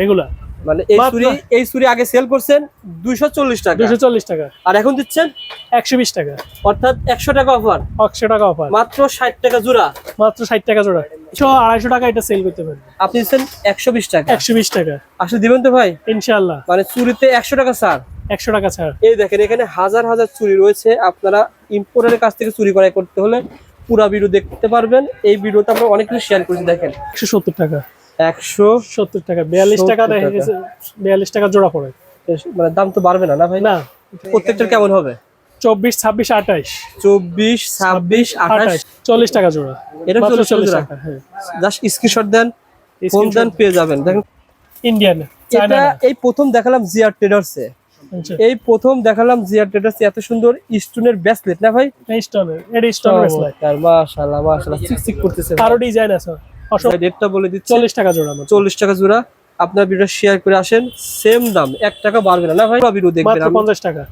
Regular মানে এই চুরি এই চুরি আগে সেল করছেন দুইশো চল্লিশ টাকা। দুশো চল্লিশ টাকা। আর এখন দিচ্ছেন? একশো বিশ টাকা। অর্থাৎ একশো টাকা অফার একশো টাকা অফার মাত্র ষাট টাকা জোড়া। মাত্র ষাট টাকা জোড়া। একশো আড়াইশো টাকা এটা সেল করতে পারবে আপনি দিচ্ছেন একশো বিশ টাকা। একশো বিশ টাকা। আসলে দিবেন তো ভাই? ইনশাল্লাহ মানে চুরিতে একশো টাকা স্যার একশো টাকা ছাড়। এই দেখেন এখানে হাজার হাজার চুরি রয়েছে। আপনারা ইম্পোর্টারের কাছ থেকে চুরি করাই করতে হলে পুরা ভিডিও দেখতে পারবেন। এই ভিডিওতে আমরা অনেক কিছু শেয়ার করেছি দেখেন। একশো সত্তর টাকা। একশো সত্তর টাকা বিয়াল্লিশ টাকা দেখা গেছে বিয়াল্লিশ টাকা জোড়া পড়ে। মানে দাম তো বাড়বে না না ভাই? না। প্রত্যেকটার কেমন হবে? চব্বিশ ছাব্বিশ আঠাইশ চব্বিশ ছাব্বিশ আঠাইশ চল্লিশ টাকা জোড়া। এটা চল্লিশ চল্লিশ টাকা। হ্যাঁ। জাস্ট স্ক্রিনশট দেন ফোন দেন পেয়ে যাবেন। দেখেন ইন্ডিয়ান এটা এই প্রথম দেখালাম জিআর ট্রেডার্সে এই প্রথম দেখালাম জিআর ট্রেডার্সে এত সুন্দর স্টোনের ব্যাসলেট না ভাই? স্টোনের এটা স্টোন ব্রেসলেট মাশাআল্লাহ মাশাআল্লাহ চিকচিক করতেছে। আরও ডিজাইন আছে। রেটটা বলে দিচ্ছি। চল্লিশ টাকা জোড়া চল্লিশ টাকা জোড়া। আপনার ভিডিও শেয়ার করে আসেন সেম দাম এক টাকা বাড়বে না। ভাই পুরো ভিডিও দেখবেন পঞ্চাশ টাকা।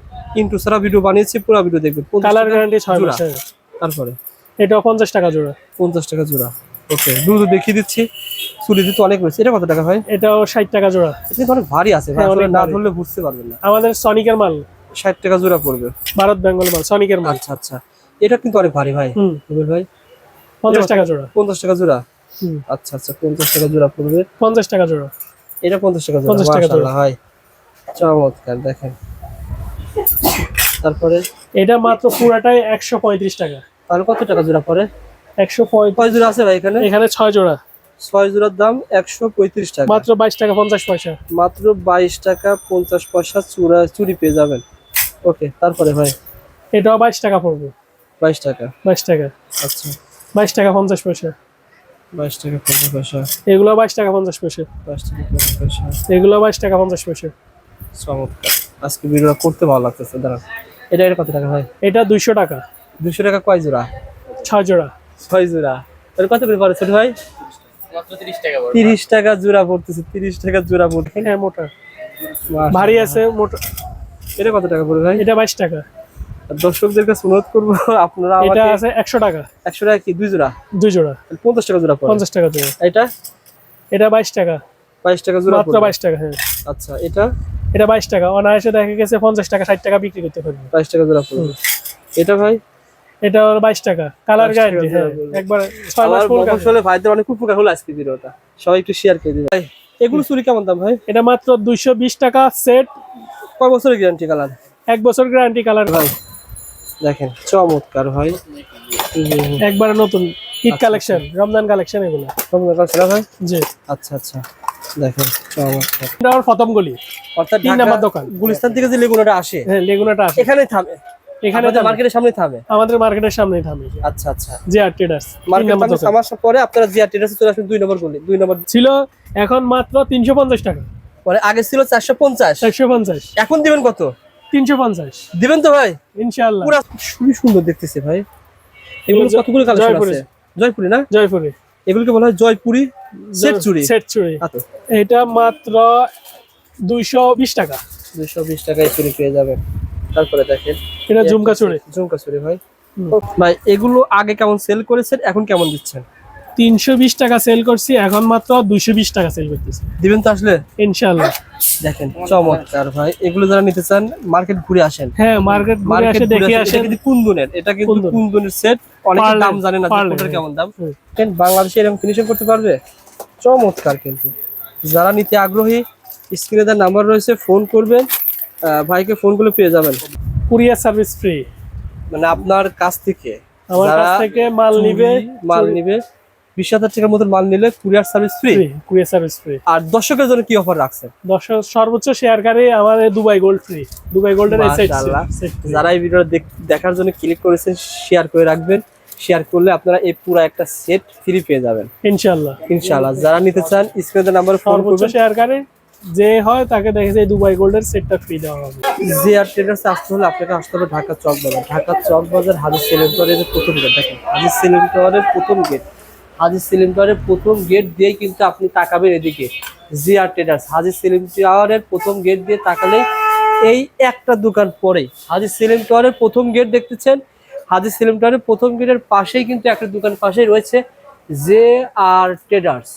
ইন্টু সারা ভিডিও বানিয়েছি পুরো ভিডিও দেখবেন। কালার গ্যারান্টি ছয় হ্যাঁ। তারপরে? এটাও পঞ্চাশ টাকা জোড়া। পঞ্চাশ টাকা জোড়া। ওকে দ্রুত দেখিয়ে দিচ্ছি। চুলিতে তো অনেক রয়েছে এটা কত টাকা ভাই? এটাও ষাট টাকা জোড়া। এটা অনেক ভারী আছে ভাই। হ্যাঁ, না। ধরলে বুঝতে পারবেন না। আমাদের সনিকের মাল। ষাট টাকা জোড়া পড়বে। ভারত বেঙ্গল মাল সনিকের মাল। আচ্ছা আচ্ছা। এটা কিন্তু অনেক ভারী ভাই। হুম। ভাই। পঞ্চাশ টাকা জোড়া। পঞ্চাশ টাকা জোড়া। আচ্ছা আচ্ছা পঞ্চাশ টাকা জোড়া পড়বে। পঞ্চাশ টাকা জোড়া। এটা পঞ্চাশ টাকা জোড়া 50 টাকা জোড়া। ভাই চমৎকার দেখেন। তারপরে? এটা মাত্র পুরাটাই একশো পঁয়ত্রিশ টাকা। তাহলে কত টাকা জোড়া পড়ে? একশো পঁয়ত্রিশ। জোড়া আছে ভাই এখানে? এখানে ছয় জোড়া। ছয় জোড়ার দাম একশো পঁয়ত্রিশ টাকা। মাত্র বাইশ টাকা পঞ্চাশ পয়সা। মাত্র বাইশ টাকা পঞ্চাশ পয়সা চূড়া চুরি পেয়ে যাবেন। ওকে তারপরে ভাই? এটাও বাইশ টাকা পড়বে। বাইশ টাকা। বাইশ টাকা। আচ্ছা। বাইশ টাকা পঞ্চাশ পয়সা। বাইশ টাকা পঞ্চাশ পয়সা। এগুলো বাইশ টাকা পঞ্চাশ পয়সা। বাইশ টাকা পঞ্চাশ পয়সা। এগুলো বাইশ টাকা পঞ্চাশ পয়সা। চমৎকার। আজকে ভিডিওটা করতে ভালো লাগতেছে দাঁড়ান। এটা এটা কত টাকা ভাই এটা দুইশো টাকা। দুশো টাকা কয় জোড়া? ছয় জোড়া। ছয় জোড়া। তাহলে কত করে পড়ে ছোট ভাই? তিরিশ টাকা জোড়া পড়তেছে তিরিশ টাকা জোড়া পড়তে হ্যাঁ মোটা। ভারী আছে মোটা। এটা কত টাকা পড়বে ভাই? এটা বাইশ টাকা। দর্শকদের কাছে অনুরোধ করব আপনারা এটা আছে একশো টাকা। একশো টাকা কি? দুই জোড়া? দুই জোড়া। পঞ্চাশ টাকা জোড়া পঞ্চাশ টাকা জোড়া। এটা? এটা বাইশ টাকা। বাইশ টাকা জোড়া মাত্র। বাইশ টাকা হ্যাঁ। আচ্ছা এটা? এটা বাইশ টাকা। অনায়াসে দেখা গেছে পঞ্চাশ টাকা ষাট টাকা বিক্রি করতে পারবে। বাইশ টাকা জোড়া পড়বে। এটা ভাই? এটা বাইশ টাকা। কালার গ্যারান্টি হ্যাঁ। একবার ছয় মাস ফুল। মফস্বলে ভাইদের অনেক উপকার হলো আজকে ভিডিওটা। সবাই একটু শেয়ার করে দিবেন। ভাই এগুলো চুরি কেমন দাম ভাই? এটা মাত্র দুইশো বিশ টাকা সেট কয় বছরের গ্যারান্টি কালার এক বছর গ্যারান্টি কালার ভাই দেখেন চমৎকার ভাই। একবারে নতুন ঈদ কালেকশন রমজান কালেকশন এগুলো। ছিল ভাই জি। আচ্ছা আচ্ছা। দেখেন চমৎকার। এটা আমার প্রথম গলি। অর্থাৎ তিন নাম্বার দোকান। গুলিস্তান থেকে যে লেগুনাটা আসে হ্যাঁ লেগুনাটা আছে এখানেই থামে। এখানে মার্কেটের সামনে থামে। আমাদের মার্কেটের সামনেই থামে। আচ্ছা আচ্ছা। জি আর ট্রেডার্স মার্কেট আমার পরে আপনারা চলে আসবেন দুই নম্বর গলি দুই নম্বর ছিল এখন মাত্র তিনশো পঞ্চাশ টাকা। পরে আগে ছিল চারশো পঞ্চাশ। চারশো পঞ্চাশ। এখন দিবেন কত? তিনশো পঞ্চাশ। দিবেন তো ভাই? ইনশাল্লাহ পুরা খুবই সুন্দর দেখতেছে ভাই। এগুলো কতগুলো কালেকশন জয়পুরে। আছে? জয়পুরি না? জয়পুরে। এগুলোকে বলা হয় জয়পুরি সেট চুরি। সেট চুরি। আচ্ছা। এটা মাত্র দুইশো বিশ টাকা। দুশো বিশ টাকায় চুরি পেয়ে যাবেন। তারপরে দেখেন। এটা ঝুমকা চুরি। ঝুমকা চুরি ভাই। ভাই এগুলো আগে কেমন সেল করেছেন এখন কেমন দিচ্ছেন? তিনশো বিশ টাকা সেল করছি এখন মাত্র দুইশো বিশ টাকা সেল করতেছি। দিবেন তো আসলে? ইনশাল্লাহ দেখেন চমৎকার ভাই। এগুলো যারা নিতে চান মার্কেট ঘুরে আসেন। হ্যাঁ মার্কেট ঘুরে এসে দেখে আসেন। কিন্তু কুন্দনের এটা কিন্তু কুন্দন। কুন্দনের সেট অনেকে দাম জানে না কোনটার। কেমন দাম। কেন বাংলাদেশে এরকম ফিনিশিং করতে পারবে? চমৎকার কিন্তু। যারা নিতে আগ্রহী স্ক্রিনে তার নাম্বার রয়েছে ফোন করবেন। ভাইকে ফোন করলে পেয়ে যাবেন। কুরিয়ার সার্ভিস ফ্রি মানে আপনার কাছ থেকে আমার কাছ থেকে মাল নিবে মাল নিবে বিশ হাজার টাকার মতন মাল নিলে courier service free? Courier service free. আর দর্শকের জন্য কি অফার রাখছেন? দর্শক সর্বোচ্চ শেয়ারকারী আমার দুবাই গোল্ড ফ্রি দুবাই গোল্ডের যারা এই ভিডিওটা দেখার জন্য ক্লিক করেছেন শেয়ার করে রাখবেন। শেয়ার করলে আপনারা এই পুরো একটা সেট ফ্রি পেয়ে যাবেন। ইনশাল্লাহ ইনশাআল্লাহ। যারা নিতে চান স্ক্রিনে নাম্বার ফোন করবেন। শেয়ারকারী যে হয় তাকে দেখেছে এই দুবাই গোল্ডের সেটটা ফ্রি দেওয়া হবে। জিআর ট্রেডার্স আসতে হলে আপনাকে আসতে হবে ঢাকা চক বাজার ঢাকা চক বাজার হাজির সেলিম প্রথম গেট দেখেন হাজির সেলিম প্রথম গেট হাজির সেলিম টাওয়ারের প্রথম গেট দিয়েই কিন্তু আপনি তাকাবেন এদিকে। জিআর ট্রেডার্স হাজির সেলিম টাওয়ারের প্রথম গেট দিয়ে তাকালে এই একটা দোকান পরেই। হাজির সেলিম টাওয়ারের প্রথম গেট দেখতেছেন হাজির সেলিম টাওয়ারের প্রথম গেটের পাশেই কিন্তু একটা দোকান পাশেই রয়েছে জে আর ট্রেডার্স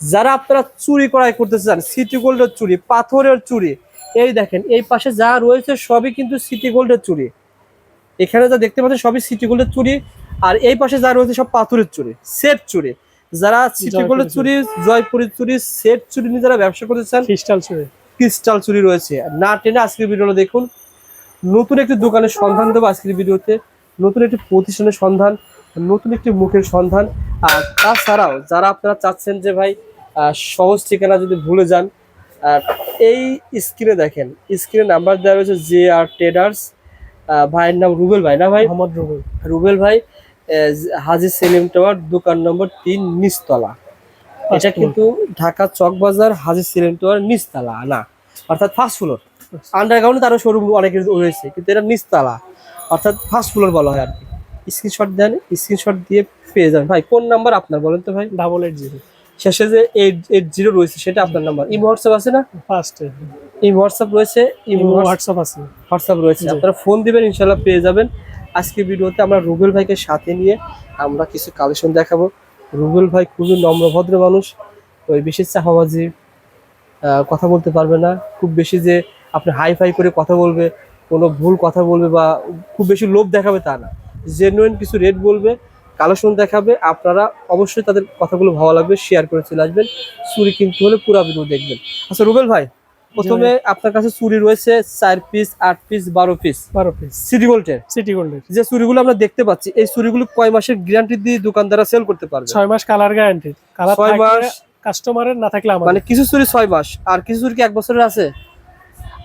যারা আপনারা চুরি করাই করতে চান সিটি গোল্ডের চুরি, পাথরের চুরি, এই দেখেন, এই পাশে যা রয়েছে সবই কিন্তু সিটি গোল্ডের চুরি। এখানে যা দেখতে পাচ্ছেন সবই সিটি গোল্ডের চুরি। আর এই পাশে যা রয়েছে সব পাথরের চুরি সেট চুরি। যারা সিটিগোল্ডের চুরি। জয়পুরের চুরি সেট চুরি নিয়ে যারা ব্যবসা করতে চান ক্রিস্টাল চুড়ি ক্রিস্টাল চুরি রয়েছে। না টেনে আজকের ভিডিওটা দেখুন। নতুন একটি দোকানের সন্ধান দেবো আজকের ভিডিওতে। নতুন একটি প্রতিষ্ঠানের সন্ধান নতুন একটি মুখের সন্ধান। আর তাছাড়াও যারা আপনারা চাচ্ছেন যে ভাই সহজ ঠিকানা যদি ভুলে যান আর এই স্ক্রিনে দেখেন স্ক্রিনে নাম্বার দেওয়া রয়েছে জে আর ট্রেডার্স ভাইয়ের নাম রুবেল ভাই না ভাই? মোহাম্মদ রুবেল। রুবেল ভাই হাজি সেলিম টাওয়ার দোকান নম্বর তিন নিচতলা। এটা কিন্তু ঢাকা চকবাজার হাজি সেলিম টাওয়ার নিচতলা না। অর্থাৎ ফার্স্ট ফ্লোর আন্ডারগ্রাউন্ডে তারও শোরুম অনেক রয়েছে কিন্তু এটা নিচতলা। অর্থাৎ ফার্স্ট ফ্লোর বলা হয় আর কি। স্ক্রিনশট দেন স্ক্রিনশট দিয়ে পেয়ে যান ভাই কোন নাম্বার আপনার বলেন তো ভাই? ডাবল এইট জিরো শেষে যে এইট এইট জিরো রয়েছে সেটা আপনার নাম্বার ইমো হোয়াটসঅ্যাপ আছে না? ফার্স্টে ইমো হোয়াটসঅ্যাপ রয়েছে ইমো হোয়াটসঅ্যাপ আছে। হোয়াটসঅ্যাপ রয়েছে। আপনারা ফোন দিবেন ইনশাল্লাহ পেয়ে যাবেন। আজকে ভিডিওতে আমরা রুবেল ভাইকে সাথে নিয়ে আমরা কিছু কালেকশন দেখাবো। রুবেল ভাই খুবই নম্রভদ্র মানুষ। ওই বেশি চাহাবাজি কথা বলতে পারবে না। খুব বেশি যে আপনি হাই ফাই করে কথা বলবে, কোনো ভুল কথা বলবে বা খুব বেশি লোভ দেখাবে তা না। জেনুইন কিছু রেট বলবে কালেকশন দেখাবে। আপনারা অবশ্যই তাদের কথাগুলো ভালো লাগবে শেয়ার করে চলে আসবেন। চুরি কিনতে হলে পুরো ভিডিও দেখবেন। আচ্ছা রুবেল ভাই প্রথমে আপনার কাছে চুরি রয়েছে চার পিস আট পিস বারো পিস বারো পিস সিটি গোল্ডের সিটি গোল্ডের যে চুরিগুলো আমরা দেখতে পাচ্ছি এই চুরিগুলো কয় মাসের গ্যারান্টি দিয়ে দোকানদাররা সেল করতে পারবে? ছয় মাস কালার গ্যারান্টি কালার ছয় মাস কাস্টমারের না থাকলে মানে কিছু চুরি ছয় মাস আর কিছু চুরি কি এক বছরের আছে?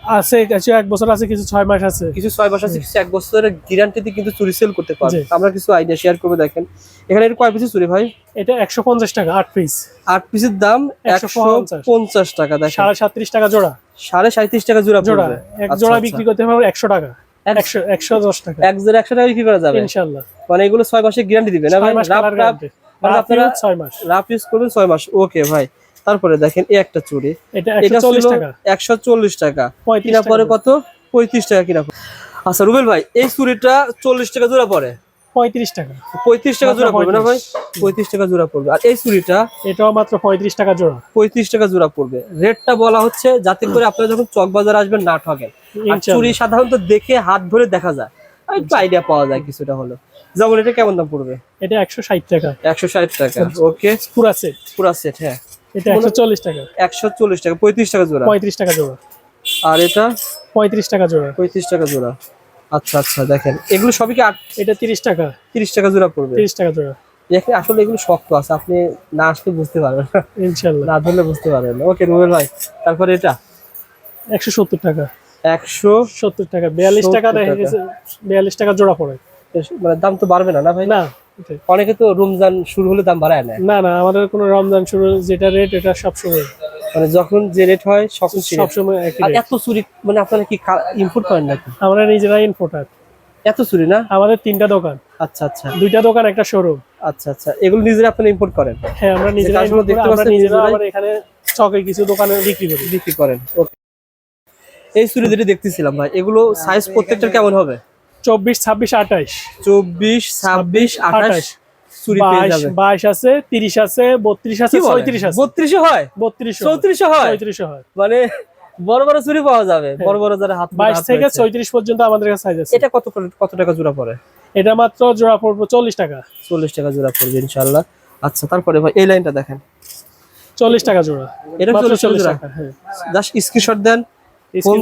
আছে কিছু এক বছর আছে কিছু ছয় মাস আছে। কিছু ছয় মাস আছে কিছু এক বছরের গ্যারান্টি দিয়ে কিন্তু চুরি সেল করতে পারবে। আমরা কিছু আইডিয়া শেয়ার করব দেখেন। এখানে এর কয় পিসের চুরি ভাই? এটা একশো পঞ্চাশ টাকা আট পিস আট পিসের দাম একশো 150 পঞ্চাশ টাকা দেখেন। সাড়ে সাতত্রিশ টাকা জোড়া। সাড়ে সাঁত্রিশ টাকা জোড়া জোড়া। এক আচ্ছা, জোড়া আচ্ছা। বিক্রি করতে হবে একশো টাকা। এক- একশো দশ টাকা। এক জোড়া একশো টাকা বিক্রি করা যাবে? ইনশাল্লাহ মানে এগুলো ছয় মাসের গ্যারান্টি দিবে না ভাই? রাফ রাফ মানে আপনারা- ছয় মাস। রাফ ইউজ করবেন ছয় মাস। ওকে ভাই। তারপরে দেখেন এই একটা চুরি এটা এটা একশো চল্লিশ ছিল টাকা। একশো চল্লিশ টাকা। কিনা পরে। কত? পঁয়ত্রিশ টাকা কিনা। আচ্ছা রুবেল ভাই এই চুরিটা চল্লিশ টাকা জোড়া পড়ে? পঁয়ত্রিশ টাকা। পঁয়ত্রিশ টাকা জোড়া পড়বে না ভাই? 35 টাকা জোড়া পড়বে। আর এই চুরিটা এটাও মাত্র পঁয়ত্রিশ টাকা জোড়া। পঁয়ত্রিশ টাকা জোড়া পড়বে। রেটটা বলা হচ্ছে যাতে করে আপনারা যখন চক বাজার আসবেন না ঠকেন আর চুরি সাধারণত দেখে হাত ধরে দেখা যায়। একটু আইডিয়া পাওয়া যায় কিছুটা হলো যেমন এটা কেমন দাম পড়বে? এটা একশো ষাট টাকা। একশো ষাট টাকা ওকে পুরা সেট পুরা সেট হ্যাঁ। এটা টাকা। একশো চল্লিশ টাকা পঁয়ত্রিশ টাকা জোড়া। পঁয়ত্রিশ টাকা জোড়া। আর এটা? পঁয়ত্রিশ টাকা জোড়া। পঁয়ত্রিশ টাকা জোড়া। আচ্ছা আচ্ছা দেখেন। এগুলো সবই কি এটা তিরিশ টাকা। তিরিশ টাকা জোড়া পড়বে? তিরিশ টাকা জোড়া। এখানে আসলে এগুলো শক্ত আছে আপনি না আসলে বুঝতে পারবেন না। ধরলে বুঝতে পারবেন ওকে রুবেল ভাই তারপরে এটা? একশো সত্তর টাকা। একশো সত্তর টাকা। বিয়াল্লিশ টাকা 70 দেখা গেছে বিয়াল্লিশ টাকা জোড়া পড়ে। মানে দাম তো বাড়বে না না ভাই? না। অনেকে তো রমজান শুরু হলে দাম বাড়ায় না না না আমাদের কোনো রমজান শুরু যেটা রেট এটা সবসময় মানে যখন যে রেট হয়। সবসময় একই আর এত চুরি মানে আপনারা কি ইম্পোর্ট করেন নাকি? আমরা নিজেরা ইম্পোর্টার এত চুরি না? আমাদের তিনটা দোকান। আচ্ছা আচ্ছা। দুইটা দোকান একটা শোরুম আচ্ছা আচ্ছা। এগুলো নিজেরা আপনারা ইম্পোর্ট করেন? হ্যাঁ আমরা নিজেরা দেখতে পাচ্ছেন নিজেরা নিজেরাই? এখানে চকে কিছু দোকানে বিক্রি করি। বিক্রি করেন. এই চুরি যেটা দেখতেছিলাম ভাই এগুলো সাইজ প্রত্যেকটার কেমন হবে? চব্বিশ ছাব্বিশ আঠাইশ। চব্বিশ ছাব্বিশ আঠাশ বাইশ আছে তিরিশ আছে বত্রিশ আছে ছয়ত্রিশ আছে। বত্রিশে হয়? বত্রিশ চৌত্রিশে হয়? পঁয়ত্রিশ হয়। মানে বড় বড় চুরি পাওয়া যাবে। বড় বড় যারা হাত বাইশ থেকে। ছয়ত্রিশ পর্যন্ত আমাদের কাছে সাইজ আছে। এটা কত কত টাকা জোড়া পড়ে? এটা মাত্র জোড়া পড়ব চল্লিশ টাকা। চল্লিশ টাকা জোড়া পড়বে ইনশাল্লাহ আচ্ছা তারপরে ভাই এই লাইনটা দেখেন। চল্লিশ টাকা জোড়া। এটা চল্লিশ টাকা হ্যাঁ। জাস্ট স্ক্রিনশট দেন।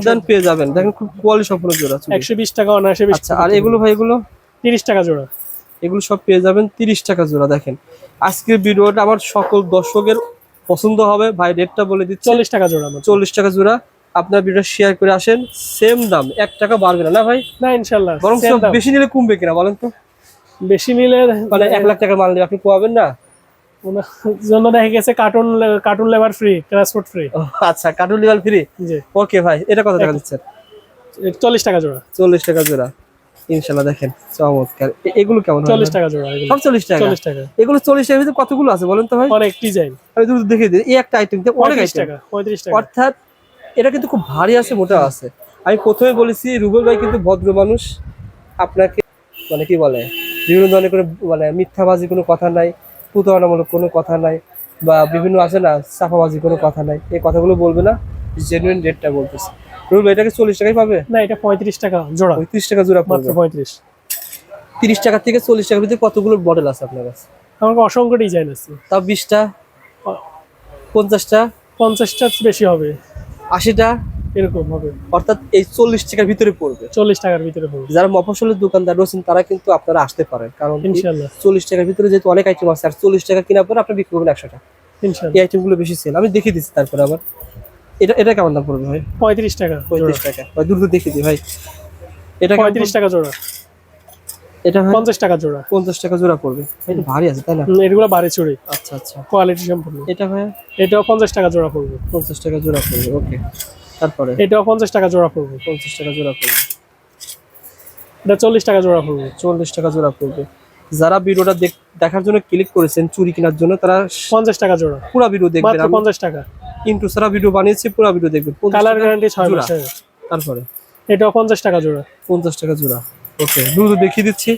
দেন পেয়ে যাবেন? দেখেন খুব কোয়ালিটি সম্পূর্ণ জোড়া চুড়ি। একশো বিশ টাকা অনায়াসে বিশ আচ্ছা আর এগুলো ভাই এগুলো? তিরিশ টাকা জোড়া। এগুলো সব পেয়ে যাবেন তিরিশ টাকা জোড়া দেখেন। আজকের ভিডিওটা আমার সকল দর্শকের পছন্দ হবে। ভাই রেটটা বলে দিচ্ছি। চল্লিশ টাকা জোড়া মাত্র। চল্লিশ টাকা জোড়া। আপনার ভিডিও শেয়ার করে আসেন। সেম দাম এক টাকা বাড়বে না ভাই? না ইনশাল্লাহ বরং বেশি নিলে কমবে কিনা বলেন তো? বেশি নিলে মানে এক লাখ টাকার মাল নিলে আপনি পাবেন না? জন্য দেখা গেছে carton carton labour free transport free আচ্ছা কার্টুন লেভেল ফ্রি জি। ওকে ভাই এটা কত টাকা দিচ্ছেন? চল্লিশ টাকা জোড়া। চল্লিশ টাকা জোড়া। ইনশাল্লাহ দেখেন চমৎকার। এগুলো কেমন চল্লিশ টাকা জোড়া সব চল্লিশ টাকা? চল্লিশ টাকা। এগুলো চল্লিশ টাকার ভিতরে কতগুলো আছে বলেন তো ভাই? অনেক ডিজাইন আমি দুটো দেখে দিই এই একটা আইটেম অনেক টাকা পঁয়ত্রিশ টাকা। অর্থাৎ এটা কিন্তু খুব ভারী আছে মোটা আছে। আমি প্রথমে বলেছি রুবেল ভাই কিন্তু ভদ্র মানুষ। আপনাকে মানে কি বলে বিভিন্ন ধরনের কোনো মানে মিথ্যাবাজি কোনো কথা নাই। প্রতারণামূলক কোনো কথা নাই বা বিভিন্ন আছে না চাপাবাজি কোনো কথা নাই। এই কথাগুলো বলবে না জেনুইন রেটটা বলতেছে। রুল এটাকে চল্লিশ টাকায় পাবে? না এটা পঁয়ত্রিশ টাকা জোড়া। পঁয়ত্রিশ টাকা জোড়া মাত্র পঁয়ত্রিশ। তিরিশ টাকা থেকে চল্লিশ টাকার ভিতরে কতগুলো মডেল আছে আপনার কাছে? আমার অসংখ্য ডিজাইন আছে। তাও বিশটা পঞ্চাশটা পঞ্চাশটা বেশি হবে। আশিটা এরকম হবে। অর্থাৎ এই চল্লিশ টাকার ভিতরে পড়বে। চল্লিশ টাকার ভিতরে হবে যারা মফসলের দোকানদার রয়েছেন তারা কিন্তু আপনারা আসতে পারেন। কারণ ইনশাল্লাহ। চল্লিশ টাকার ভিতরে যেহেতু অনেক আইটেম আছে আর চল্লিশ টাকা কেনার পরে আপনি বিক্রি করবেন একশো টাকা। এই আইটেমগুলো বেশি সেল আমি দেখিয়ে দিচ্ছি তারপরে আবার। এটা এটা কেমন দাম পড়বে ভাই? পঁয়ত্রিশ টাকা পঁয়ত্রিশ টাকা। ভাই দ্রুত দেখিয়ে দিই ভাই। এটা পঁয়ত্রিশ টাকা জোড়া। এটা পঞ্চাশ টাকা জোড়া। পঞ্চাশ টাকা জোড়া পড়বে। এটা ভারী আছে তাই না? এগুলো বাড়ি চুড়ি আচ্ছা আচ্ছা। কোয়ালিটি সম্পূর্ণ। এটা ভাই? এটাও পঞ্চাশ টাকা জোড়া পড়বে। পঞ্চাশ টাকা জোড়া পড়বে ওকে। তারপরে? এটাও পঞ্চাশ টাকা জোড়া পড়বে পঞ্চাশ টাকা জোড়া পড়বে। এটা চল্লিশ টাকা জোড়া পড়বে। চল্লিশ টাকা জোড়া পড়বে। যারা ভিডিওটা দেখার জন্য ক্লিক করেছেন চুরি কেনার জন্য তারা পঞ্চাশ টাকা জোড়া। পুরো ভিডিও দেখবেন। পঞ্চাশ টাকা। ইন্টু সারা ভিডিও বানিয়েছি পুরো ভিডিও দেখবেন। 50 কালার গ্যারান্টি ছয়। মাসের। তারপরে? এটাও পঞ্চাশ টাকা জোড়া। পঞ্চাশ টাকা জোড়া। ওকে দ্রুত দেখিয়ে দিচ্ছি।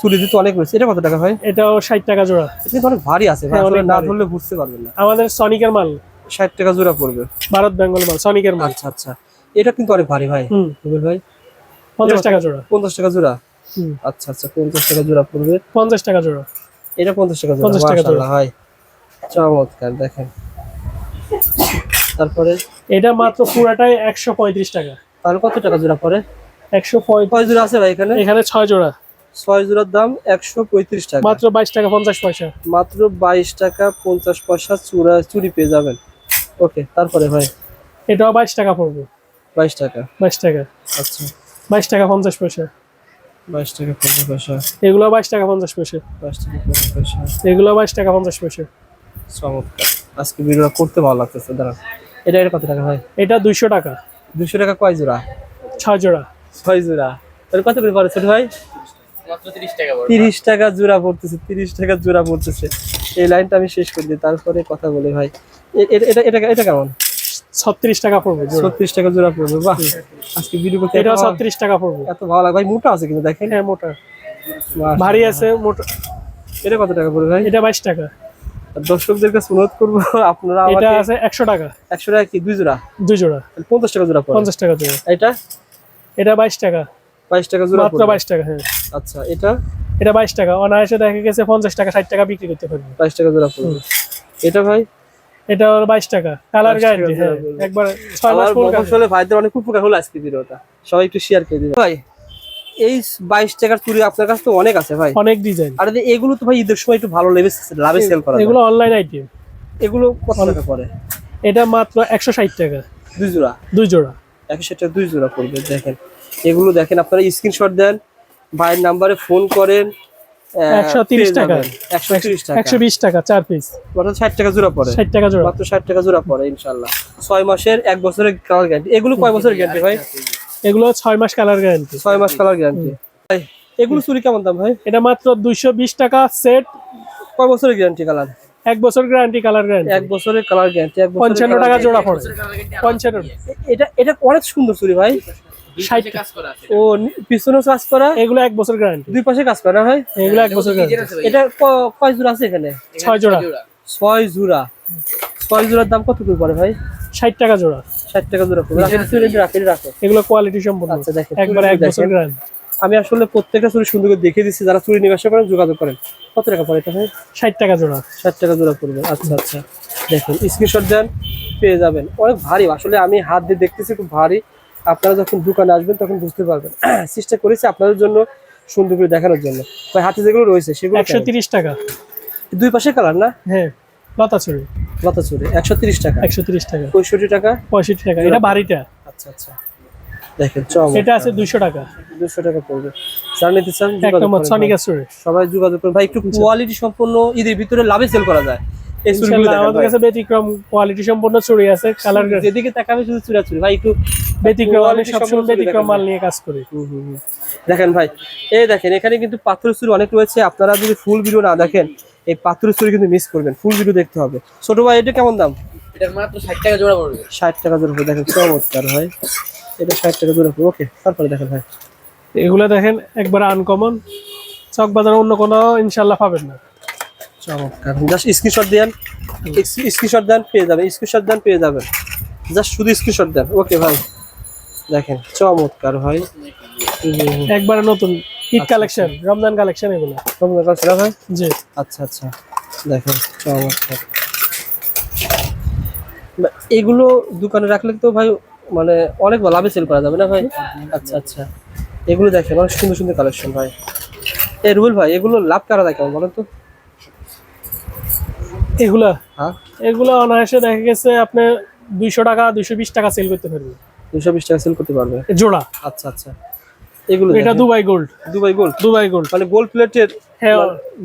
চুরি দিতে অনেক রয়েছে এটা কত টাকা হয় এটাও ষাট টাকা জোড়া। এটা অনেক ভারী আছে ভাই হ্যাঁ, না ধরলে বুঝতে পারবেন না। আমাদের সনিকের মাল। ষাট টাকা জোড়া পড়বে। ভারত বেঙ্গল মাল সনিকের মাল। আচ্ছা আচ্ছা। এটা কিন্তু অনেক ভারী ভাই রুবেল ভাই। পঞ্চাশ টাকা জোড়া। পঞ্চাশ টাকা জোড়া? আচ্ছা আচ্ছা পঞ্চাশ টাকা জোড়া পড়বে। পঞ্চাশ টাকা জোড়া। এটা পঞ্চাশ টাকা জোড়া 50 টাকা জোড়া। ভাই। চমৎকার দেখেন। তারপরে? এটা মাত্র পুরাটাই একশো পঁয়ত্রিশ টাকা। তাহলে কত টাকা জোড়া পড়ে? একশো পঁয়ত্রিশ। জোড়া আছে ভাই এখানে? এখানে ছয় জোড়া। ছয় জোড়ার দাম একশো পঁয়ত্রিশ টাকা। মাত্র বাইশ টাকা পঞ্চাশ পয়সা। মাত্র বাইশ টাকা পঞ্চাশ পয়সা চূড়া চুরি পেয়ে যাবেন। ওকে তারপরে ভাই? এটাও বাইশ টাকা পড়বে। বাইশ টাকা। বাইশ টাকা। আচ্ছা। বাইশ টাকা পঞ্চাশ পয়সা। বাইশ টাকা পঞ্চাশ পয়সা। এগুলো বাইশ টাকা পঞ্চাশ পয়সা। বাইশ টাকা পঞ্চাশ পয়সা। এগুলো বাইশ টাকা পঞ্চাশ পয়সা। চমৎকার। আজকে ভিডিওটা করতে ভালো লাগতেছে দাঁড়ান। এটা এটা কত টাকা ভাই? এটা দুইশো টাকা। দুশো টাকা কয় জোড়া? ছয় জোড়া। ছয় জোড়া। তাহলে কত করে পড়ে ছোট ভাই? তিরিশ টাকা জোড়া পড়তেছে তিরিশ টাকা জোড়া পড়তেছে। এই লাইনটা আমি শেষ করে দিই তারপরে কথা বলি ভাই। এটা এটা এটা কেমন? ছত্রিশ টাকা পড়বে ছত্রিশ টাকা জোড়া পড়বে বাহ। আজকে ভিডিও করতে এত ছত্রিশ টাকা পড়বে। এত ভালো লাগে ভাই মোটা আছে কিন্তু দেখেন। হ্যাঁ মোটা। ভারী আছে মোটা। এটা কত টাকা পড়বে ভাই? এটা বাইশ টাকা। দর্শকদের কাছে অনুরোধ করব আপনারা এটা আছে একশো টাকা। একশো টাকা কি? দুই জোড়া? দুই জোড়া। পঞ্চাশ টাকা জোড়া পঞ্চাশ টাকা জোড়া। এটা? এটা বাইশ টাকা। বাইশ টাকা জোড়া মাত্র বাইশ টাকা হ্যাঁ। আচ্ছা এটা? এটা বাইশ টাকা। অনায়াসে দেখা গেছে পঞ্চাশ টাকা ষাট টাকা বিক্রি করতে পারবে। বাইশ টাকা জোড়া পড়বে। এটা ভাই? এটা বাইশ টাকা। Colour guarantee. একবার ছয় মাস ফুল গাছ মফস্বলে ভাইদের অনেক উপকার হলো আজকে ভিডিওটা। সবাই একটু শেয়ার করে দিবেন ভাই এই বাইশ টাকার চুড়ি আপনার কাছে তো অনেক আছে ভাই। অনেক ডিজাইন আর এগুলো তো ভাই ঈদের সময় একটু ভালো লেবে লাভে সেল করা এগুলো অনলাইন আইটেম এগুলো কত টাকা পড়ে? এটা মাত্র একশো ষাট টাকা। দুই জোড়া? দুই জোড়া। একশো ষাট টাকা দুই জোড়া পড়বে দেখেন। এগুলো দেখেন আপনারা স্ক্রিনশট দেন ভাইয়ের নাম্বারে ফোন করেন। 130 পেয়ে টাকা। যাবেন। 130 টাকা। একশো বিশ টাকা চার পিস ষাট টাকা জোড়া পড়ে। ষাট টাকা জোড়া। মাত্র টাকা জোড়া পড়ে ইনশাল্লাহ। ছয় মাসের এক বছরের কালার গ্যারান্টি এগুলো কয় বছরের গ্যারান্টি ভাই? এগুলো ছয় মাস কালার গ্যারান্টি ছয় মাস কালার গ্যারান্টি ভাই এগুলো চুরি কেমন দাম ভাই? এটা মাত্র দুইশো বিশ টাকা সেট কয় বছরের গ্যারান্টি কালার এক বছর গ্যারান্টি কালার গ্যারান্টি এক বছরের কালার গ্যারান্টি এক বছরের পঞ্চান্ন colour টাকা জোড়া পড়ে। পঞ্চান্ন। এটা এটা অনেক সুন্দর চুরি ভাই। ও কাজ করা এগুলো এক বছর গ্যারান্টি দুই পাশে কাজ করা এগুলো এক বছর গ্যারান্টি এটা ক- কয় জোড়া আছে এখানে? ছয় জোড়া। ছয় জোড়া। ছয় জোড়ার দাম কত করে পড়ে ভাই? ষাট টাকা জোড়া। ষাট টাকা জোড়া রাখেন, রাখো। এগুলো কোয়ালিটি সম্পূর্ণ আচ্ছা দেখেন একবার এক বছর গ্যারান্টি আমি আসলে প্রত্যেকটা চুরি সুন্দর করে দেখিয়ে দিচ্ছি। যারা চুরি নিয়ে ব্যবসা করেন যোগাযোগ করেন। কত টাকা পড়ে এটা ভাই? ষাট টাকা জোড়া। ষাট টাকা জোড়া পড়বে। আচ্ছা আচ্ছা। দেখুন স্ক্রিনশট দেন পেয়ে যাবেন। অনেক ভারী। আসলে আমি হাত দিয়ে দেখতেছি খুব ভারী। আপনারা যখন দোকানে আসবেন তখন বুঝতে পারবেন। চেষ্টা করেছি আপনাদের জন্য সুন্দর করে দেখানোর জন্য। ভাই হাতে যেগুলো রয়েছে সেগুলো একশো টাকা। দুই পাশে কালার না? হ্যাঁ লতা চুরি লতা চুরি একশো তিরিশ টাকা। একশো তিরিশ টাকা। পঁয়ষট্টি টাকা? পঁয়ষট্টি টাকা এটা বাড়িটা। আচ্ছা আচ্ছা। দেখেন চম এটা আছে দুইশো টাকা। দুশো টাকা পড়বে। যারা নিতে চান। সবাই যোগাযোগ করুন। ভাই একটু কোয়ালিটি সম্পন্ন ঈদের ভিতরে লাভে সেল করা যায়। এই আমাদের কাছে ব্যতিক্রম কোয়ালিটি সম্পন্ন চুরি আছে কালার যেদিকে তাকাবে শুধু চুরা চুরি ভাই একটু ব্যতিক্রম আমি সবসময় ব্যতিক্রম মাল নিয়ে কাজ করি। দেখেন ভাই এই দেখেন এখানে কিন্তু পাথরের চুরি অনেক রয়েছে। আপনারা যদি ফুল ভিডিও না দেখেন এই পাথরের চুরি কিন্তু মিস করবেন। ফুল ভিডিও দেখতে হবে। ছোট ভাই এটা কেমন দাম? এটার মাত্র ষাট টাকা জোড়া পড়বে। ষাট টাকা জোড়া পড়বে। দেখেন চমৎকার ভাই। এটা ষাট টাকা জোড়া পড়বে। ওকে তারপরে দেখেন ভাই। এগুলো দেখেন একবার আনকমন চক বাজার অন্য কোনো ইনশাল্লাহ পাবেন না। চমৎকার। জাস্ট স্ক্রিনশট দেন। স্ক্রিনশট দেন পেয়ে যাবেন। স্ক্রিনশট দেন পেয়ে যাবেন। জাস্ট শুধু স্ক্রিনশট দেন। ওকে ভাই। দেখেন চমৎকার ভাই। একবারে নতুন ঈদ আচ্ছা, কালেকশন রমজান কালেকশন এগুলো। ভাই? জি। আচ্ছা আচ্ছা। দেখেন চমৎকার। এগুলো দোকানে রাখলে তো ভাই মানে অনেক লাভে সেল করা যাবে না ভাই? আচ্ছা আচ্ছা। এগুলো দেখেন অনেক সুন্দর সুন্দর কালেকশন ভাই। এ রুবেল ভাই এগুলো লাভ করা যায় কেমন বলেন তো? এগুলা? হ্যাঁ। এগুলো অনায়াসে দেখা গেছে আপনি দুইশো টাকা দুইশো বিশ টাকা সেল করতে পারবেন দুশো বিশ টাকা সেল করতে পারবে? জোড়া। আচ্ছা আচ্ছা। এগুলো এটা Dubai gold Dubai gold Dubai gold মানে গোল্ড প্লেটের হ্যাঁ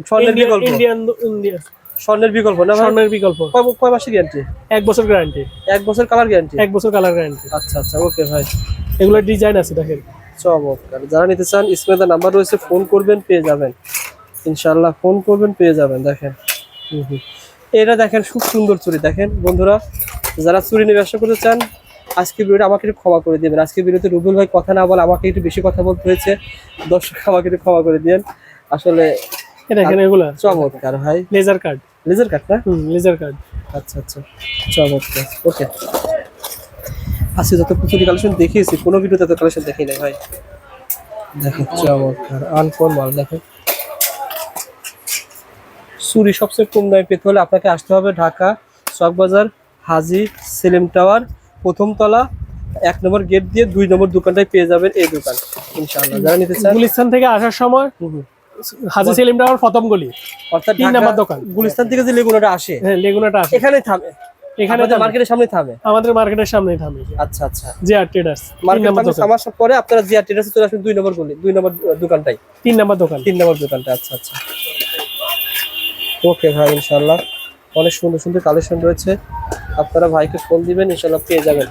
স্বর্ণের বিকল্প? ইন্ডিয়ান ইন্ডিয়া স্বর্ণের বিকল্প না স্বর্ণের বিকল্প। কয় মাসের গ্যারান্টি এক বছর গ্যারান্টি এক বছর কালার গ্যারান্টি এক বছর কালার গ্যারান্টি আচ্ছা আচ্ছা ওকে ভাই। এগুলো ডিজাইন আছে দেখেন। চমৎকার। যারা নিতে চান স্ক্রিনে নাম্বার রয়েছে ফোন করবেন পেয়ে যাবেন। ইনশাআল্লাহ ফোন করবেন পেয়ে যাবেন দেখেন। হুম হুম। এটা দেখেন খুব সুন্দর চুরি দেখেন বন্ধুরা যারা চুরি নিয়ে ব্যবসা করতে চান আজকে ভিডিওটা আমাকে একটু ক্ষমা করে দিবেন। আজকে ভিডিওতে রুবুল ভাই কথা না বলে আমাকে একটু বেশি কথা বলতে হয়েছে। দর্শক আমাকে একটু ক্ষমা করে দিবেন আসলে দেখেন এগুলা। চমৎকার ভাই। Laser card. লেজার কাট না? হুম লেজার কার্ড। আচ্ছা আচ্ছা। চমৎকার। ওকে। আজকে যত প্রচুর কালেকশন দেখিয়েছি কোনো ভিডিওতে এত কালেকশন দেখি নাই ভাই। দেখেন চমৎকার। আনকোন মাল দেখেন। সুরি সবচেয়ে কম দামে পেতে হলে আপনাকে আসতে হবে ঢাকা চকবাজার হাজি সেলিম টাওয়ার প্রথম তলা এক নম্বর গেট দিয়ে দুই নম্বর দোকানটায় পেয়ে যাবেন এই দোকান। ইনশাআল্লাহ যারা নিতে চান গুলিস্তান থেকে আসার সময়। হাজি সেলিম টাওয়ার প্রথম গলি। অর্থাৎ তিন নাম্বার দোকান। গুলিস্তান থেকে যে লেগুনাটা আসে হ্যাঁ লেগুনাটা আছে এখানেই থামে। এখানে মার্কেটের সামনে থামে। আমাদের মার্কেটের সামনেই থামে। আচ্ছা আচ্ছা। G R traders market number আমি পরে আপনারা জিয়া টেরাসে চলে আসবেন দুই নম্বর গলি দুই নম্বর দোকানটাই তিন নাম্বার দোকান। তিন নম্বর দোকানটা আচ্ছা আচ্ছা। ওকে ভাই ইনশাল্লাহ অনেক সুন্দর সুন্দর কালেকশন রয়েছে। আপনারা ভাইকে ফোন দিবেন ইনশাল্লাহ পেয়ে যাবেন।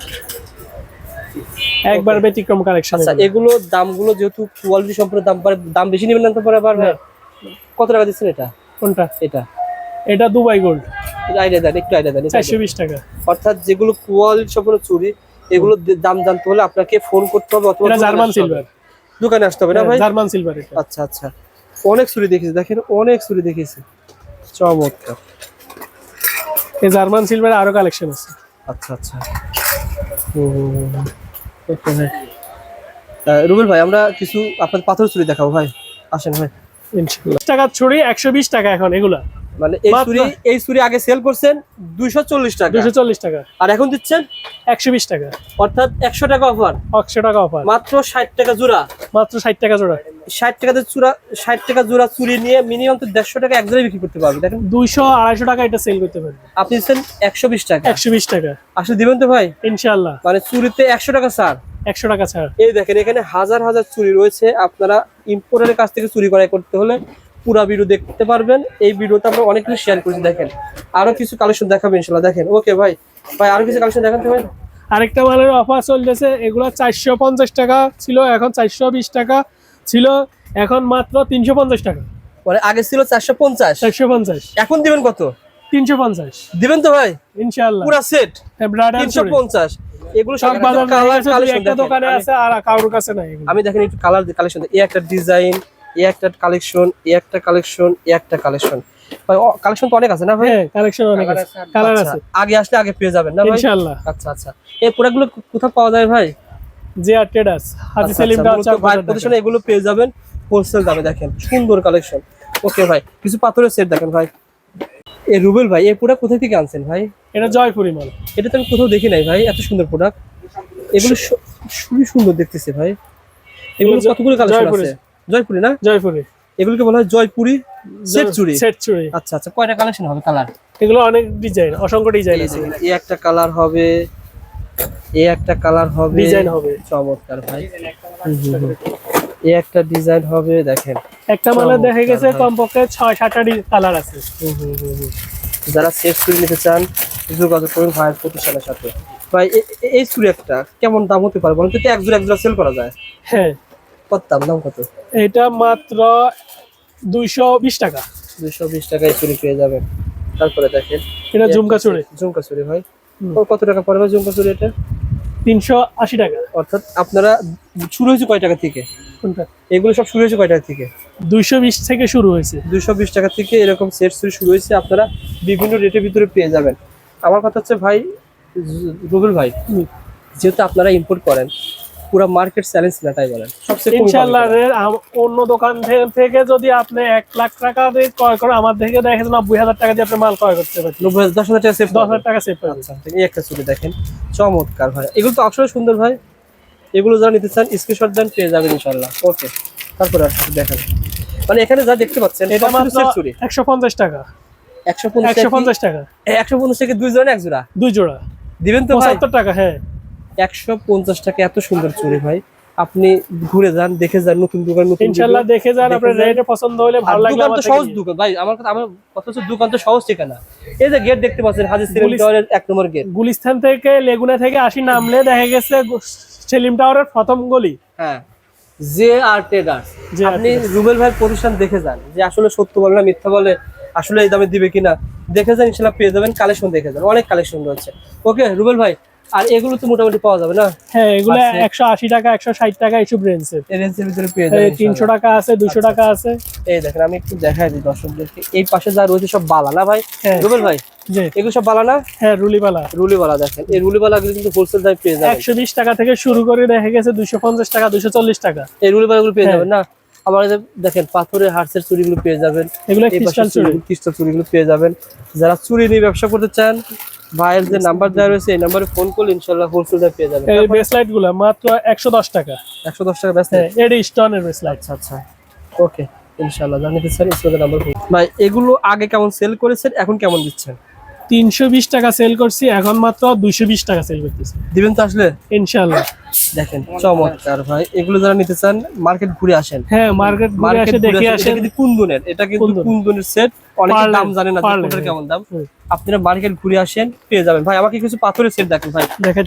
একবার ব্যতিক্রম কালেকশন আচ্ছা এগুলো। দামগুলো যেহেতু কোয়ালিটি সম্পূর্ণ দাম দাম বেশি নেবেন না তো পরে আবার? কত টাকা দিচ্ছেন এটা? কোনটা? এটা। এটা দুবাই গোল্ড আইডিয়া দেন একটু আইডিয়া দেন চারশো বিশ টাকা। অর্থাৎ যেগুলো কোয়ালিটি সম্পূর্ণ চুরি এগুলো দাম জানতে হলে আপনাকে ফোন করতে হবে অথবা জার্মান আসতে হবে। সিলভার দোকানে আসতে হবে না ভাই? জার্মান সিলভার এটা। আচ্ছা আচ্ছা। অনেক চুরি দেখেছি দেখেন অনেক চুরি দেখেছি চমৎকার। এই জার্মান সিলভার আরও কালেকশন আছে। আচ্ছা আচ্ছা। রুবেল ভাই আমরা কিছু আপনার পাথর চুরি দেখাবো ভাই। আসেন ভাই। ইনশাল্লাহ। টাকার ছুরি একশো বিশ টাকা এখন এগুলা। মানে এই চুরি এই চুরি আগে সেল করছেন দুইশো চল্লিশ টাকা। দুশো চল্লিশ টাকা। আর এখন দিচ্ছেন একশো বিশ টাকা। অর্থাৎ একশো টাকা অফার একশো টাকা অফার মাত্র ষাট টাকা জোড়া। মাত্র ষাট টাকা জোড়া। ষাট টাকাতে চূড়া ষাট টাকা জোড়া চুরি নিয়ে মিনিমাম তো দেড়শো টাকা এক জোড়ায় বিক্রি করতে পারবে দেখেন। দুইশো আড়াইশো টাকা এটা সেল করতে পারবে আপনি দিচ্ছেন একশো বিশ টাকা। একশো বিশ টাকা। আসলে দিবেন তো ভাই? ইনশাল্লাহ মানে চুরিতে একশো টাকা স্যার একশো টাকা ছাড়। এই দেখেন এখানে হাজার হাজার চুরি রয়েছে। আপনারা ইম্পোর্টারের কাছ থেকে চুরি করাই করতে হলে পুরো ভিডিও দেখতে পারবেন। এই ভিডিওতে আমরা অনেক কিছু শেয়ার করেছি দেখেন। আরও কিছু কালেকশন দেখাবো ইনশাল্লাহ দেখেন। ওকে ভাই। ভাই আরও কিছু কালেকশন দেখান তো ভাই। আরেকটা মালের অফার চলতেছে এগুলো চারশো পঞ্চাশ টাকা ছিল এখন চারশো বিশ টাকা ছিল এখন মাত্র তিনশো পঞ্চাশ টাকা। মানে আগে ছিল চারশো পঞ্চাশ। চারশো পঞ্চাশ। এখন দিবেন কত? তিনশো পঞ্চাশ। দিবেন তো ভাই? ইনশাল্লাহ পুরা সেট তিনশো পঞ্চাশ। এগুলো সব সব বাজার কালার কালেকশন একটা দোকানে আছে আর কারোর কাছে নাই আমি দেখেন একটু কালার কালেকশন এই একটা ডিজাইন এই একটা কালেকশন এই একটা কালেকশন এই একটা কালেকশন ভাই কালেকশন তো অনেক আছে না ভাই? হ্যাঁ কালেকশন অনেক আছে। কালার আচ্ছা, আছে। আগে আসলে আগে পেয়ে যাবেন না ভাই? ইনশাল্লাহ আচ্ছা আচ্ছা। এই প্রোডাক্টগুলো কোথাও পাওয়া যায় ভাই? যে আর ট্রেডার্স হাজি আচ্ছা, সেলিম আচ্ছা, মূলত ভাইয়ের প্রতিষ্ঠানে এগুলো পেয়ে যাবেন। হোলসেল দামে দেখেন সুন্দর কালেকশন ওকে ভাই কিছু পাথরের সেট দেখেন ভাই। এই রুবেল ভাই এই প্রোডাক্ট কোথা থেকে আনছেন ভাই? এটা জয়পুরি মাল। এটা তো আমি কোথাও দেখি নাই ভাই এত সুন্দর প্রোডাক্ট এগুলো খুবই সুন্দর দেখতেছে ভাই। এগুলো এগুলো কতগুলো কালেকশন আছে? জয়পুরি না? জয়পুরি। এগুলোকে বলা হয় জয়পুরি সেট চুরি। সেট চুরি। আচ্ছা আচ্ছা কয়টা কালেকশন হবে কালার এগুলো অনেক ডিজাইন অসংখ্য ডিজাইন আছে। এই একটা কালার হবে এই একটা কালার হবে। ডিজাইন হবে। চমৎকার ভাই। এই একটা ডিজাইন হবে দেখেন। একটা মালে দেখা গেছে। কমপক্ষে ছয় সাতটা কালার আছে। যারা সেট চুরি নিতে চান যোগাযোগ করুন ভাইয়ের প্রতিষ্ঠানের সাথে। ভাই এই চুরি একটা কেমন দাম হতে পারে বলুন? তো এক জোড়া এক জোড়া সেল করা যায়। হ্যাঁ কত দাম দাম কত? এটা মাত্র দুইশো বিশ টাকা। দুশো বিশ টাকায় চুরি পেয়ে যাবেন। তারপরে দেখেন। এটা ঝুমকা চুড়ি ঝুমকা চুরি ভাই। কত টাকা পড়বে ঝুমকা চুরি এটা? তিনশো আশি টাকা। অর্থাৎ আপনারা শুরু হয়েছে কয় টাকা থেকে? কোনটা? এগুলো সব শুরু হয়েছে কয়টার থেকে? দুইশো বিশ থেকে শুরু হয়েছে। দুশো বিশ টাকা থেকে এরকম সেট শুরু শুরু হয়েছে আপনারা বিভিন্ন রেটের ভিতরে পেয়ে যাবেন। আমার কথা হচ্ছে ভাই রুবেল ভাই। যেহেতু আপনারা ইম্পোর্ট করেন পুরো মার্কেট চ্যালেঞ্জ না তাই বলেন। ইনশাল্লাহ রে, অন্য দোকান থেকে যদি আপনি এক লাখ টাকা দিয়ে ক্রয় করেন আমার থেকে দেখেন নব্বই হাজার টাকা দিয়ে আপনি মাল ক্রয় করতে পারেন হাজার- দশ হাজার টাকা সেভ দশ হাজার টাকা সেভ পাবেন আচ্ছা এই একটা চুড়ি দেখেন। চমৎকার ভাই। এগুলো তো আসলে সুন্দর ভাই। এগুলো যারা নিতে চান স্ক্রিনশট দেন পেয়ে যাবেন ইনশাল্লাহ ওকে তারপরে আর কিছু দেখেন মানে এখানে যা দেখতে পাচ্ছেন এটা মাত্র কিছু set চুড়ি একশো পঞ্চাশ টাকা। একশো পঞ্চাশ একশো পঞ্চাশ টাকা। একশো পঞ্চাশ থেকে দুই জোড়া এক জোড়া? দুই জোড়া। দিবেন তো ভাই। পঁচাত্তর টাকা হ্যাঁ। একশো পঞ্চাশ টাকা এত সুন্দর চুড়ি ভাই। আপনি ঘুরে যান দেখে যান নতুন দোকান নতুন ইনশাল্লাহ দেখে যান আপনার। রেটে পছন্দ হলে ভালো লাগলে দোকান তো সহজ দোকান ভাই আমার কথা আমার কথা হচ্ছে দোকান তো সহজ ঠিকানা। এই যে গেট দেখতে পাচ্ছেন হাজির সিলেম টাওয়ারের এক নম্বর গেট গুলিস্তান থেকে লেগুনা থেকে আসি নামলে দেখা গেছে সেলিম টাওয়ারের প্রথম গলি। হ্যাঁ জে আর ট্রেডার্স আপনি রুবেল ভাইয়ের প্রতিষ্ঠান দেখে যান যে আসলে সত্য বলে না মিথ্যা বলে আসলে এই দামে দিবে কিনা। দেখে যান ইনশাল্লাহ পেয়ে যাবেন কালেকশন দেখে যান অনেক কালেকশন রয়েছে। ওকে রুবেল ভাই আর এগুলো তো মোটামুটি পাওয়া যাবে না? হ্যাঁ এগুলো আছে। একশো আশি টাকা একশো ষাট টাকা এইসব রেঞ্জের এই রেঞ্জের ভিতরে পেয়ে যাবেন। টাকা আছে দুশো আচ্ছা, টাকা আছে। এই দেখেন আমি একটু দেখাই দিই দর্শকদেরকে। এই পাশে যা রয়েছে সব বালা না ভাই? হ্যাঁ। রুবেল ভাই? যে এগুলো সব বালা না? হ্যাঁ রুলিপালা রুলিবালা দেখেন। এই রুলিবালা গুলো কিন্তু হোলসেল দামে পেয়ে যাবেন। একশো বিশ টাকা থেকে শুরু করে দেখা গেছে দুশো পঞ্চাশ টাকা দুশো চল্লিশ টাকা। এই রুলিবালা গুলো পেয়ে হ্যাঁ। যাবেন না? আবার দেখেন পাথরের হার্সের চুড়িগুলো পেয়ে যাবেন। এগুলো এই পাশে ক্রিস্টাল চুড়ি। চুড়ি ক্রিস্টাল চুড়িগুলো পেয়ে যাবেন। যারা চুড়ি নিয়ে ব্যবসা করতে চান ভাইয়ের যে নাম্বার দেওয়া রয়েছে এই নাম্বারে ফোন করলে ইনশাল্লাহ হোলসেল দামে পেয়ে যাবেন। এই বেসলাইটগুলো মাত্র একশো দশ টাকা। একশো দশ টাকা ব্যস্ত হ্যাঁ এডি স্টোনের বেসলাইট আচ্ছা আচ্ছা। ওকে ইনশাল্লাহ জানিতে স্যার ইসলামের নাম্বার ভাই এগুলো আগে কেমন সেল করেছেন এখন কেমন দিচ্ছেন? তিনশো বিশ টাকা সেল করছি এখন মাত্র দুইশো বিশ টাকা সেল করতেছি। দিবেন তো আসলে? ইনশাল্লাহ দেখেন চমৎকার ভাই। এগুলো যারা নিতে চান মার্কেট ঘুরে আসেন। হ্যাঁ মার্কেট ঘুরে এসে দেখে আসেন। কিন্তু কুন্দনের এটা কিন্তু কুন্দন। কুন্দনের সেট অনেকে দাম জানে না কোনটার। কেমন দাম। আপনারা মার্কেট ঘুরে আসেন পেয়ে যাবেন। ভাই আমাকে কিছু পাথরের সেট দেখেন ভাই।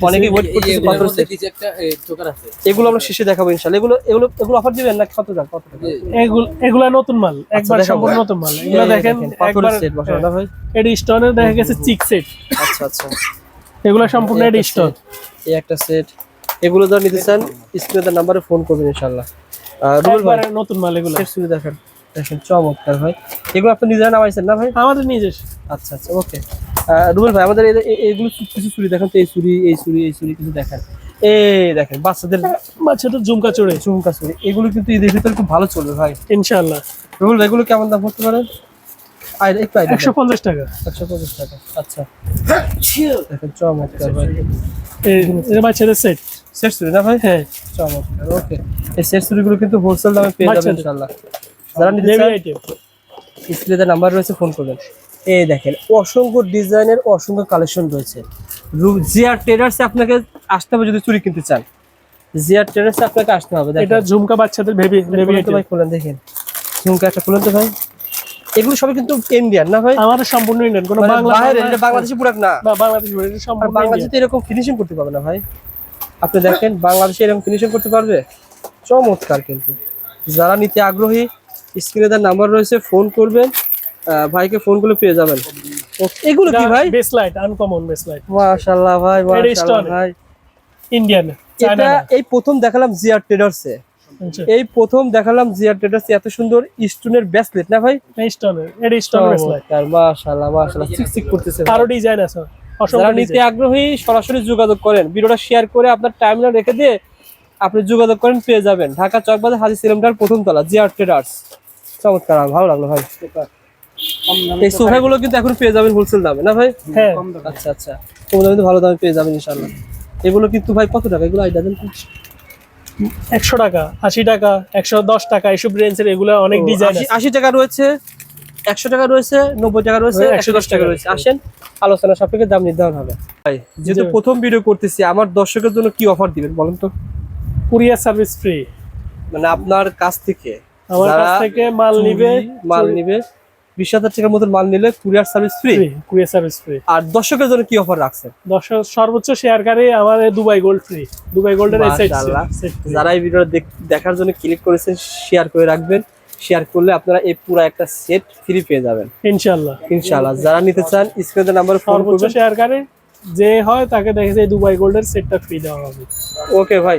অনেকে ওয়েট করতেছে পাথরের সেট কিছু একটা চোকার আছে। এগুলো আমরা শেষে দেখাবো ইনশাআল্লাহ। এগুলো এগুলো এগুলো অফার দিবেন না কত দাম কত টাকা? এগুলো এগুলা নতুন মাল। একবার সম্পূর্ণ নতুন মাল। এগুলো দেখেন পাথরের সেট বসানো না ভাই? এডি স্টোনের দেখা গেছে চিক সেট আচ্ছা আচ্ছা। এগুলো সম্পূর্ণ এডি স্টোন এই একটা সেট এগুলো যারা নিতে চান স্ক্রিনের নাম্বারে ফোন করবেন ইনশাআল্লাহ। আর রুবেল ভাই নতুন মাল এগুলো। সেট শুরু দেখেন দেখেন চমৎকার ভাই। এগুলো আপনি নিজেরা নামাইছেন না ভাই? আমাদের নিজস্ব আচ্ছা আচ্ছা ওকে রুবেল ভাই আমাদের এইগুলো কিছু চুরি দেখেন তো এই চুরি এই চুরি এই চুরি কিছু দেখেন। এই দেখেন বাচ্চাদের বাচ্চাদের ঝুমকা চড়ে চুমকা চুরি। এগুলো কিন্তু ঈদের ভিতরে খুব ভালো চলবে ভাই। ইনশাল্লাহ রুবেল ভাই এগুলো কেমন দাম পড়তে পারে? আয় একটু একশো পঞ্চাশ টাকা। একশো পঞ্চাশ টাকা আচ্ছা। দেখেন চমৎকার ভাই। এই- এই বাচ্চাদের সেট সেট চুরি না ভাই? হ্যাঁ। চমৎকার ওকে। এই সেট চুরিগুলো কিন্তু হোলসেল দামে পেয়ে যাবেন। ইনশাআল্লাহ। যারা নিতে চান স্ক্রিনে নাম্বার রয়েছে ফোন করবেন। এই দেখেন অসংখ্য ডিজাইনের অসংখ্য কালেকশন রয়েছে। জিআর ট্রেডার্সে আপনাকে আসতে হবে যদি চুরি কিনতে চান। জিআর ট্রেডার্সে আপনাকে আসতে হবে এটা ঝুমকা বাচ্চাদের ভেবি ভাই খুলেন দেখেন। ঝুমকা একটা খুলেন তো ভাই। এগুলো সবই কিন্তু ইন্ডিয়ান না ভাই? আমাদের সম্পূর্ণ ইন্ডিয়ান কোনো মানে বাংলাদেশি প্রোডাক্ট না। বাংলাদেশে তো এরকম ফিনিশিং করতে পারবে না ভাই। আপনি দেখেন বাংলাদেশে এরকম ফিনিশিং করতে পারবে? চমৎকার কিন্তু। যারা নিতে আগ্রহী স্ক্রিনে তার নাম্বার রয়েছে ফোন করবেন। ভাইকে ফোন করলে পেয়ে যাবেন। এগুলো কি ভাই? বেসলাইট আনকমন বেসলাইট মাশাআল্লাহ ভাই মাশাআল্লাহ ভাই। ইন্ডিয়ান এটা এই প্রথম দেখালাম জিআর ট্রেডার্সে এই প্রথম দেখালাম জিআর ট্রেডার্সে এত সুন্দর স্টোনের ব্রেসলেট না ভাই? স্টোনের এটা স্টোন বেসলাইট চমৎকার, মাশাআল্লাহ মাশাআল্লাহ। চিকচিক করতেছে। আরও ডিজাইন আছে। যারা নিতে আগ্রহী সরাসরি যোগাযোগ করেন। ভিডিওটা শেয়ার করে আপনার টাইমলাইন রেখে দিয়ে আপনি যোগাযোগ করেন পেয়ে যাবেন। ঢাকা চকবাজার হাজি সিলিন্ডার প্রথম তলা জিআর ট্রেডার্স চমৎকার ভালো লাগল ভাই। এই সোফাগুলো কিন্তু এখন পেয়ে যাবেন হোলসেল দামে না ভাই? হ্যাঁ। আচ্ছা আচ্ছা। কম দামে ভালো দামে পেয়ে যাবেন ইনশাল্লাহ এগুলো কিন্তু ভাই কত টাকা? এগুলো আইডিয়া দেন একশো টাকা আশি টাকা একশো দশ টাকা এইসব রেঞ্জের এগুলো অনেক ডিজাইন আশি টাকা রয়েছে। একশো টাকা রয়েছে নব্বই টাকা রয়েছে একশো দশ টাকা রয়েছে। আসেন আলোচনা সাপেক্ষে দাম নির্ধারণ হবে। ভাই যেহেতু প্রথম ভিডিও করতেছি আমার দর্শকের জন্য কি অফার দিবেন বলেন তো? কুরিয়ার সার্ভিস ফ্রি মানে আপনার কাছ থেকে আমার কাছ থেকে মাল নিবে মাল নিবে বিশ হাজার টাকার মতো মাল নিলে courier service free courier service free আর দর্শকের জন্য কি অফার রাখছেন? দর্শক সর্বোচ্চ শেয়ারকারী আমার দুবাই গোল্ড ফ্রি দুবাই গোল্ডের যারা এই ভিডিওটা দেখার জন্য ক্লিক করেছেন শেয়ার করে রাখবেন। শেয়ার করলে আপনারা এই পুরো একটা সেট ফ্রি পেয়ে যাবেন। ইনশাআল্লাহ। ইনশাআল্লাহ। যারা নিতে চান স্ক্রিনের নাম্বার ফোন সর্বোচ্চ করবেন। শেয়ারকারী যে হয় তাকে দেখে যে দুবাই গোল্ডের সেটটা ফ্রি দেওয়া হবে। ওকে ভাই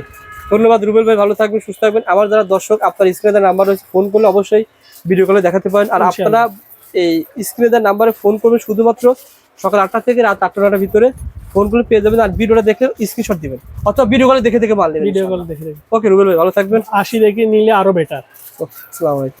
ধন্যবাদ রুবেল ভাই ভালো থাকবেন সুস্থ থাকবেন। আমার যারা দর্শক আপনার স্ক্রিনে নাম্বার রয়েছে ফোন করলে অবশ্যই ভিডিও কলে দেখাতে পারেন। আর আপনারা এই স্ক্রিনে নাম্বারে ফোন করবেন শুধুমাত্র সকাল আটটা থেকে রাত আটটা নটার ভিতরে। ফোন করে পেয়ে যাবেন আর ভিডিওটা দেখে স্ক্রিনশট দিবেন। অথবা ভিডিও কলে দেখে দেখে মাল নেবেন ভিডিও কল দেখে দেখে। ওকে রুবেল ভাই ভালো থাকবেন। আশি দেখে নিলে আরও বেটার আসসালামু আলাইকুম।